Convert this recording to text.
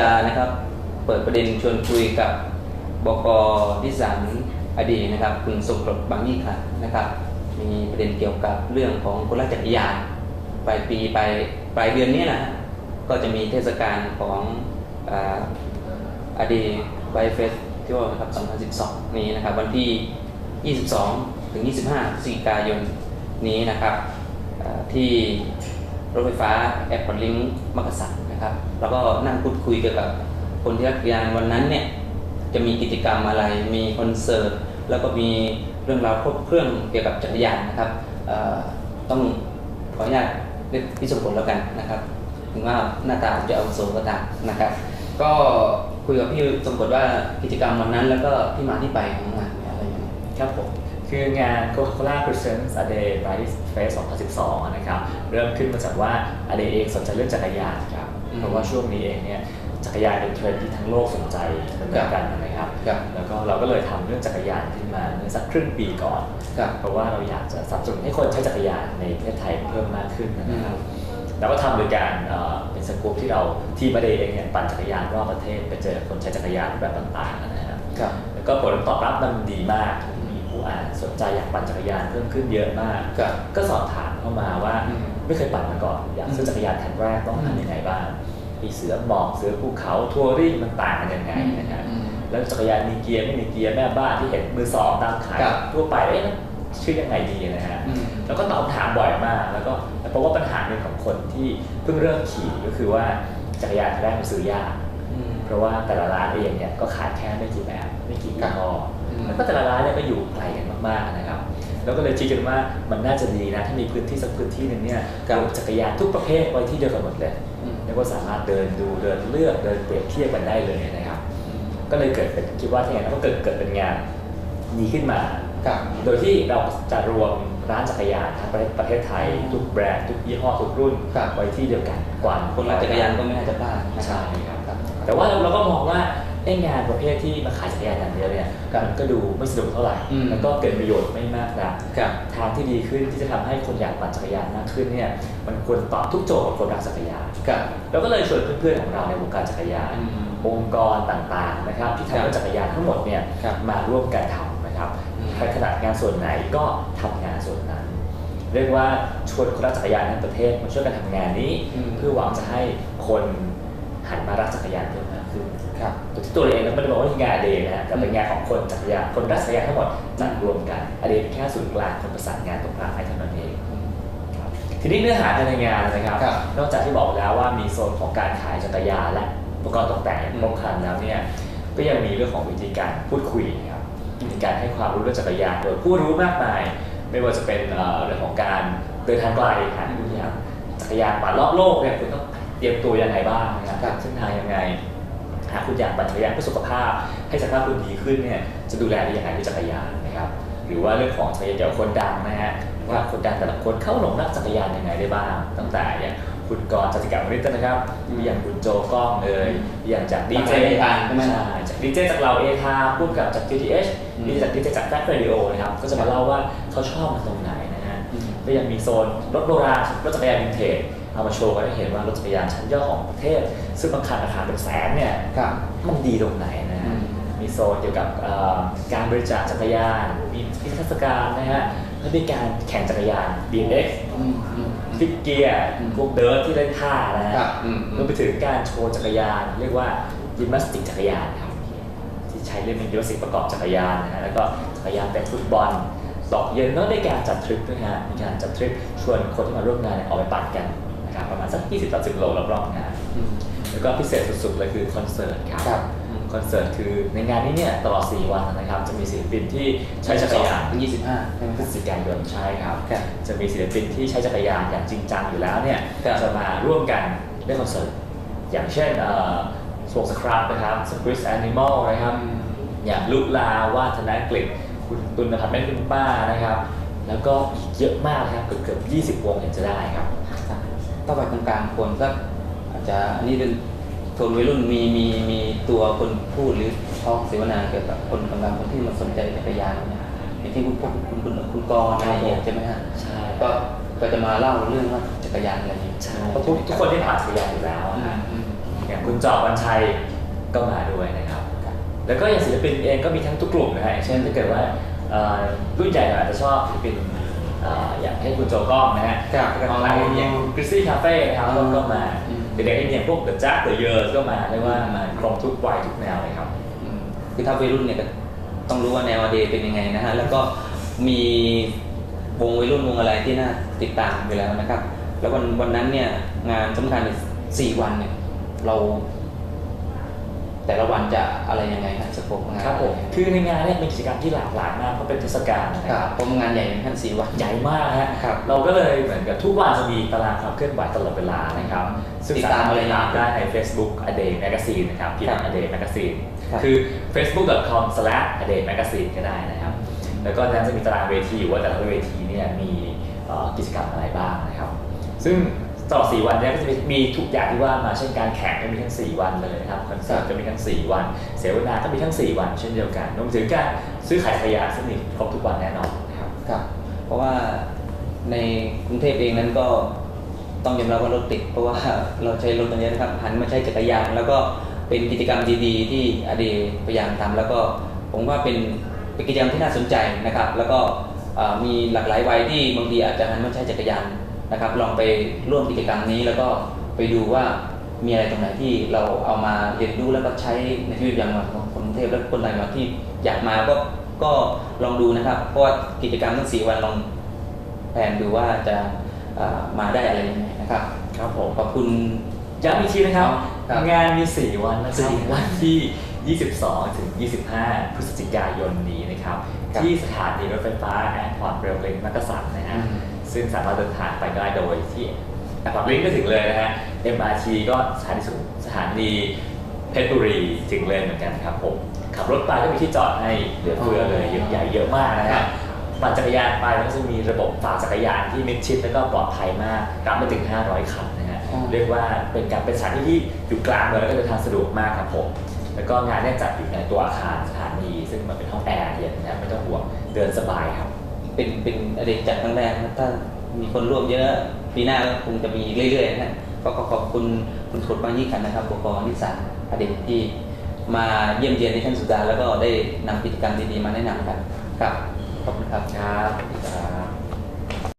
จะนะครับ เปิดประเด็นชวนคุยกับบกพิสารอดีตนะครับ คุณสมรสบางยี่ขันนะครับ มีประเด็นเกี่ยวกับเรื่องของคนรักจักรยานปลายปีปลายปลายเดือนนี้นะก็จะมีเทศกาลของออดีไบเฟสที่ว่านะครับ 2012 นี้นะครับ วันที่ 22 ถึง 25พฤศจิกายนนี้นะครับที่รถไฟฟ้าแอร์พอร์ตลิงก์มักกะสัน นะครับ แล้วก็นั่งพูดคุยเกี่ยวกับคนที่รักยานวันนั้นเนี่ยจะมีกิจกรรมอะไร มีคอนเสิร์ต แล้วก็มีเรื่องราวครบเครื่องเกี่ยวกับจักรยานนะครับต้องขออนุญาตเรียกพี่สมผลแล้วกันนะครับ ถึงว่าหน้าตาจะเอาโซก็ตามนะครับ ก็คุยกับพี่สมผลว่ากิจกรรมวันนั้น แล้วก็ที่มาที่ไปของงานอะไรอย่างเงี้ยครับผมคืองาน Coca-Cola Presents A Day Rise Face 2012 นะครับ เริ่มขึ้นมาจากว่าอเดเองสนใจเรื่องจักรยานครับ เพราะว่าช่วงนี้เองเนี่ยจักรยานเป็นเทรนด์ที่ทั้งโลกสนใจเหมือนกันนะครับครับแล้วก็เราก็เลยทำเรื่องจักรยานขึ้นมาเมื่อสักครึ่งปีก่อนครับเพราะว่าเราอยากจะสนับสนุนให้คนใช้จักรยานในประเทศไทยเพิ่มมากขึ้นนะครับแล้วก็ทำโดยการเอ่อเป็นสกู๊ปที่เราทีมอเดย์เองเนี่ยปั่นจักรยานรอบประเทศไปเจอคนใช้จักรยานรูปแบบต่างๆนะครับครับแล้วก็ผลตอบรับมันดีมากมีผู้อ่านสนใจอยากปั่นจักรยานเพิ่มขึ้นเยอะมากครับก็สอบถามเข้ามาว่าอืม ไม่เคยปั่นมาก่อน อยากซื้อจักรยานคันแรกต้องทำยังไงบ้างมีเสือหมอกเสือภูเขาทัวริงมันต่างกันยังไงนะครับอืมแล้วจักรยานมีเกียร์ไม่มีเกียร์แม่บ้านที่เห็นมือสองตามขายครับทั่วไปเอ๊ะมันชื่อยังไงดีนะฮะอืมแล้วก็ตอบคำถามบ่อยมาก แล้วก็เพราะว่าปัญหาหนึ่งของคนที่เพิ่งเริ่มขี่ก็คือว่าจักรยานคันแรกมันซื้อยากอืมเพราะว่าแต่ละร้านเองเนี่ยก็ขายแค่ไม่กี่แบบไม่กี่ยี่ห้ออืมแล้วก็แต่ละร้านเนี่ยก็อยู่ไกลกันมากๆนะครับ แล้วก็เลยคิดกันว่ามันน่าจะดีนะ ถ้ามีพื้นที่สักพื้นที่หนึ่งเนี่ยครับรวมจักรยานทุกประเภทไว้ที่เดียวกันหมดเลยอืมแล้วก็สามารถเดินดูเดินเลือกเดินเปรียบเทียบกันได้เลยนะครับ ก็เลยเกิดเป็นคิดว่าที่ไงนก็เกิดเกิดเป็นงานนี้ขึ้นมาครับโดยที่เราจะรวมร้านจักรยานทั้งประเทศประเทศไทย ทุกแบรนด์ทุกยี่ห้อทุกรุ่นครับไว้ที่เดียวกันกว่าคนรักจักรยานก็ไม่น่าจะพลาดนะใช่ครับครับแต่ว่าเราก็มองว่า ไอ้งานประเภทที่มาขายจักรยานอย่างเดียวเนี่ยครับมันก็ดูไม่สะดวกเท่าไหร่อืมแล้วก็เกิดประโยชน์ไม่มากนักครับทางที่ดีขึ้นที่จะทำให้คนอยากปั่นจักรยานมากขึ้นเนี่ยมันควรตอบทุกโจทย์ของคนรักจักรยานครับเราก็เลยชวนเพื่อนๆของเราในวงการจักรยานอืมองค์กรต่างๆนะครับที่ครัทำบเรื่องจักรยานทั้งหมดเนี่ยครับมาร่วมกันทำนะครับอืมใครถนัดงานส่วนไหนก็ทำงานส่วนนั้น เรียกว่าชวนคนรักจักรยานทั้งประเทศมาช่วยกันทำงานนี้อืมเพื่อหวังจะให้คนหันมารักจักรยานเพิ่มมากขึ้น ครับโดยที่ตัวเราเองก็ไม่ได้บอกว่างานเดย์นะฮะแต่เป็นงานของคนจักรยานคนรักจักรยานทั้งหมดจัดรวมกันอเดย์เป็นแค่ศูนย์กลางคนประสานงานตรงกลางให้เท่านั้นเองครับทีนี้เนื้อหาภายในงานนะครับครับนอกจากที่บอกไปแล้วว่ามีโซนของการขายจักรยานและอุปกรณ์ตกแต่งอย่างครบครันแล้วเนี่ยก็ยังมีเรื่องของวิธีการพูดคุยนะครับวิธีการให้ความรู้เรื่องจักรยานโดยผู้รู้มากมาย ไม่ว่าจะเป็นเอ่อเรื่องของการเดินทางไกลหาผู้อย่างจักรยานปั่นรอบโลกเนี่ยคุณต้องเตรียมตัวยังไงบ้างนะครับครับเส้นทางยังไง หากคุณอยากปั่นจักรยานเพื่อสุขภาพ ให้สุขภาพคุณดีขึ้นเนี่ยจะดูแลได้ยังไงด้วยจักรยานนะครับหรือว่าเรื่องของจักรยานเกี่ยวกับคนดังนะฮะว่าคนดังแต่ละคนเข้าหลงรักจักรยานยังไงได้บ้างตั้งแต่อย่างคุณกรณ์จติกาวริตนะครับอืมอย่างคุณโจกล้องเอ่ยอย่างจากดีเจหลากหลายทางใช่ไหมใช่จากดีเจจากเราเอทาพูดกับจาก GTH อืมดีจากดีเจจากแฟลชเรดิโอนะครับ ก็จะมาเล่าว่าเขาชอบมันตรงไหนนะฮะอืมก็ยังมีโซนรถโบราณรถจักรยานวินเทจ เอามาโชว์กันให้เห็นว่ารถจักรยานชั้นยอดของประเทศ ซึ่งบางคันราคาเป็นแสนเนี่ยครับมันดีตรงไหนนะอืฮะมมีโซนเกี่ยวกับเอ่อการบริจาคจักรยาน มีนิทรรศการนะฮะและมีการแข่งจักรยาน BMX อืมอืมฟิกเกียร์อืมพวกเดิร์ทที่เล่นท่านะฮะครับอืมรวมไปถึงการโชว์จักรยาน เรียกว่ายิมนาสติกจักรยานครับที่ใช้เล่นเป็นยิมนาสติกประกอบจักรยานนะฮะแล้วก็จักรยานแต่ฟุตบอลตกเย็นแล้วได้การจัดทริปด้วยฮะมีการจัดทริปชวนคนที่มาร่วมงานเนี่ยออกไปปั่นกัน นะครับประมาณสัก 20-30โลรอบๆงานอืมแล้วก็พิเศษสุดๆเลยคือคอนเสิร์ตครับครับอืมคอนเสิร์ตคือในงานนี้เนี่ยตลอด 4 วันนะครับจะมีศิลปินที่ใช้จักรยาน ถึงยี่สิบห้าใช่ไหมพฤศจิกายนใช่ครับ ครับจะมีศิลปินที่ใช้จักรยานอย่างจริงจังอยู่แล้วเนี่ยครับจะมาร่วมกันเล่นคอนเสิร์ตอย่างเช่นเอ่อสวงสครับนะครับสคริสแอนิมอลนะครับอย่างลุกลาวาธนกฤษคุณตุลนภัทรแม่นคุณป้านะครับ แล้วก็อีกเยอะมากนะครับเกือบเกือบ20 วงเห็นจะได้ครับ ต้องไปตรงกลางคนสักอาจจะอันนี้เป็นโทนวัยรุ่นมีมีมีตัวคนพูดหรือทอล์กเสวนาเกี่ยวกับคนกำลังคนที่มาสนใจจักรยานเนี่ยอย่างที่คุณพวกคุณคุณคุณกรณ์อะไรอย่างเงี้ยใช่ไหมฮะใช่ก็ก็จะมาเล่าเรื่องว่าจักรยานอะไรอย่างเงี้ยใช่เพราะทุกทุกคนที่ผ่านจักรยานอยู่แล้วอือะมฮะอืมกอย่างคุณจอบวันชัยก็มาด้วยนะครับครับ แล้วก็อย่างศิลปินเองก็มีทั้งทุกกลุ่มนะฮะอย่างเช่นถ้าเกิดว่าเอ่อรุ่นใหญ่อาจจะชอบศิลปินเอ่ออย่างให้คุณโจก้องนะฮะครับก็กำลังอย่างกริซซี่คาเฟ่นะครับก็ก็มาอืมเด็กๆที่อย่างพวกเดอะจ๊เดอะเยอร์ก็มาเรียกว่ามาครบทุกวัยทุกแนวเลยครับอืมคือถ้าวัยรุ่นเนี่ยก็ต้องรู้ว่าแนวอเดย์เป็นยังไงนะฮะแล้วก็มีวงวัยรุ่นวงอะไรที่น่าติดตามอยู่แล้วนะครับ แล้ววันวันนั้นเนี่ยงานสำคัญเนี่ยสี่วันเนี่ยเรา แต่ละวันจะอะไรยังไงครับสโคปงานครับผมคือในงานเนี่ยเป็นกิจกรรมที่หลากหลายมากเพราะเป็นเทศกาลนะคครัรับบเพราะงานใหญ่เหมือนกันสี่วันใหญ่มากฮะครับเราก็เลยเหมือนกับทุกวันจะมีตารางความเคลื่อนไหวตลอดเวลานะครับซึ่งติดสาตามมารถอะไรติดตามได้ใน Facebook a day magazine นะครับพิมครับพ์ a day magazine ครับคือ facebook.com/a day magazine ก็ได้นะครับ แล้วก็นั้นจะมีตารางเวทีว่าแต่ละเวทีเนี่ยมีเอ่อกิจกรรมอะไรบ้างนะครับ ซึ่ง ตลอด4วันเนี้ก็จะมีทุกอย่างที่ว่ามาเช่นการแข่งก็มีทั้ง 4 วันเลยนะครับคอนเสิร์ตก็มีทั้ง 4 วัน เสวนาก็มีทั้ง 4 วัน เช่นเดียวกันรวมถึงการซื้อขายจักรยานซึ่งมีครบทุกวันแน่นอนครับครับเพราะว่าในกรุงเทพเองนั้นก็ต้องยอมรับว่ารถติด เพราะว่าเราใช้รถกันเยอะนะครับหันมาใช้จักรยานแล้วก็เป็นกิจกรรมดีๆ ที่อดีพยายามทำแล้วก็ผมว่าเป็นเป็นกิจกรรมที่น่าสนใจนะครับ แล้วก็มีหลากหลายวัยที่บางทีอาจจะหันมาใช้จักรยาน นะครับ ลองไปร่วมกิจกรรมนี้แล้วก็ไปดูว่ามีอะไรตรงไหนที่เราเอามาเรียนรู้แล้วก็ใช้ในชีวิตประจำวันของคนกรุงเทพและคนต่างจังหวัดที่อยากมาก็ก็ลองดูนะครับ เพราะว่ากิจกรรมทั้งสี่วันลองแผนดูว่าจะเอ่อมาได้อะไรยังไงนะครับครับผมขอบคุณย้ำอีกทีนะครับครับงานมี 4 วันนะครับสี่วันวันที่ 22 ถึง 25 พฤศจิกายนนี้นะครับครับที่สถานีรถไฟฟ้าแอร์พอร์ตเรลลิงมักกะสันนะฮะอืม ซึ่งสามารถเดินทางไปได้โดยที่แอร์พอร์ตลิงก็ถึงเลยนะฮะ MRT ก็สถานีสูงสถานีเพชรบุรีถึงเลยเหมือนกันครับผม ขับรถไปก็มีที่จอดให้เหลือเฟือเลยเยอะใหญ่เยอะมากนะฮะปั่นจักรยานไปแล้วก็จะมีระบบฝากจักรยานที่มิดชิดแล้วก็ปลอดภัยมากรับไม่ถึง 500 คันนะฮะเรียกว่าเป็นการเป็นสถานที่ที่อยู่กลางเมืองแล้วก็เดินทางสะดวกมากครับผมแล้วก็งานเนี่ยจัดอยู่ในตัวอาคารสถานี ซึ่งมันเป็นห้องแอร์เย็นนะไม่ต้องห่วงเดินสบายครับ เป็นเป็นอะไรจัดครั้งแรกนะถ้ามีคนร่วมเยอะปีหน้าก็คงจะมีเรื่อยๆนะก็ขอขอบคุณคุณขดบางยี่ขันนะครับบกนิสสันอเด็กที่มาเยี่ยมเยียนในท่านสุดาแล้วก็ได้นำกิจกรรมดีๆมาแนะนำกันครับขอบคุณครับครับ